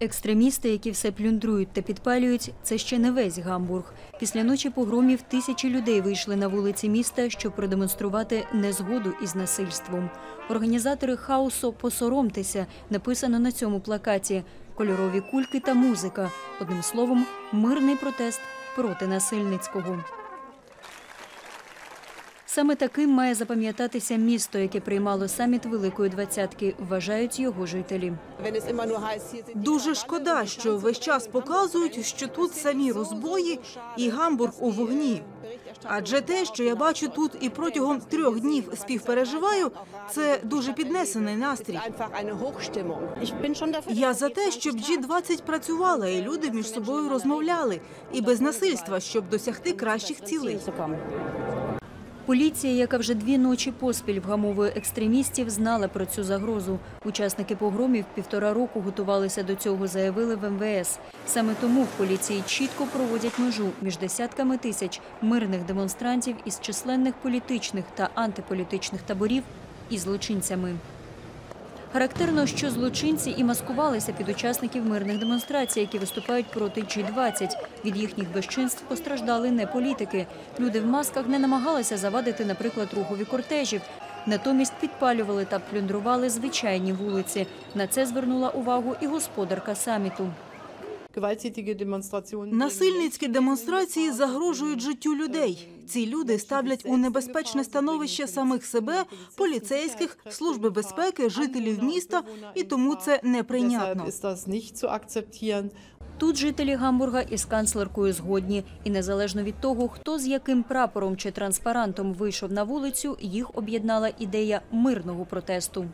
Екстремісти, які все плюндрують та підпалюють, це ще не весь Гамбург. Після ночі погромів тисячі людей вийшли на вулиці міста, щоб продемонструвати незгоду із насильством. Організатори хаосу Посоромтеся написано на цьому плакаті. Кольорові кульки та музика. Одним словом, мирний протест проти насильницького. Саме таким має запам'ятатися місто, яке приймало саміт Великої Двадцятки, вважають його жителі. Дуже шкода, що весь час показують, що тут самі розбої і Гамбург у вогні. Адже те, що я бачу тут і протягом трьох днів співпереживаю, це дуже піднесений настрій. Я за те, щоб G20 працювала і люди між собою розмовляли, і без насильства, щоб досягти кращих цілей. Поліція, яка вже дві ночі поспіль вгамовує екстремістів, знала про цю загрозу. Учасники погромів півтора року готувалися до цього, заявили в МВС. Саме тому в поліції чітко проводять межу між десятками тисяч мирних демонстрантів із численних політичних та антиполітичних таборів і злочинцями. Характерно, що злочинці і маскувалися під учасників мирних демонстрацій, які виступають проти G20. Від їхніх безчинств постраждали не політики. Люди в масках не намагалися завадити, наприклад, рухові кортежів. Натомість підпалювали та плюндрували звичайні вулиці. На це звернула увагу і господарка саміту. Насильницькі демонстрації загрожують життю людей. Ці люди ставлять у небезпечне становище самих себе, поліцейських, служби безпеки, жителів міста, і тому це неприйнятно. Тут жителі Гамбурга із канцлеркою згодні. І незалежно від того, хто з яким прапором чи транспарантом вийшов на вулицю, їх об'єднала ідея мирного протесту.